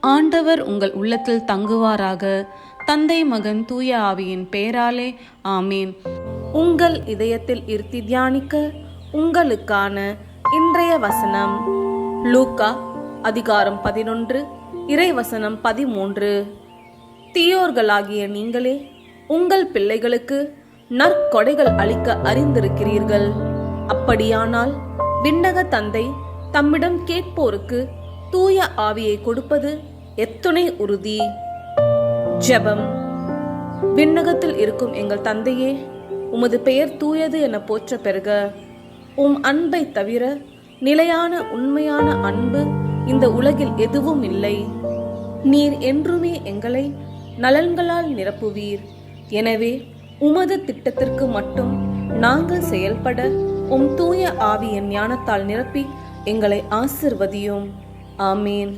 ஆண்டவர் உங்கள் உள்ளத்தில் தங்குவாராக. தந்தை மகன் தூய ஆவியின் பெயராலே ஆமீன். உங்கள் இதயத்தில் இருத்தி தியானிக்க உங்களுக்கான இன்றைய வசனம் லூக்கா அதிகாரம் பதினொன்று இறைவசனம் பதிமூன்று. தீயோர்களாகிய நீங்களே உங்கள் பிள்ளைகளுக்கு நற்கொடைகள் அளிக்க அறிந்திருக்கிறீர்கள். அப்படியானால் விண்ணக தந்தை தம்மிடம் கேட்போருக்கு தூய ஆவியை கொடுப்பது எத்துணை உறுதி. ஜெபம். விண்ணகத்தில் இருக்கும் எங்கள் தந்தையே உமது பெயர் தூயது என போற்ற பெறுக. உம் அன்பை தவிர நிலையான உண்மையான அன்பு இந்த உலகில் எதுவும் இல்லை. நீர் என்றுமே எங்களை நலன்களால் நிரப்புவீர். எனவே உமது திட்டத்திற்கு மட்டும் நாங்கள் செயல்பட உம் தூய ஆவியின் ஞானத்தால் நிரப்பி எங்களை ஆசிர்வதியும். ஆமீன்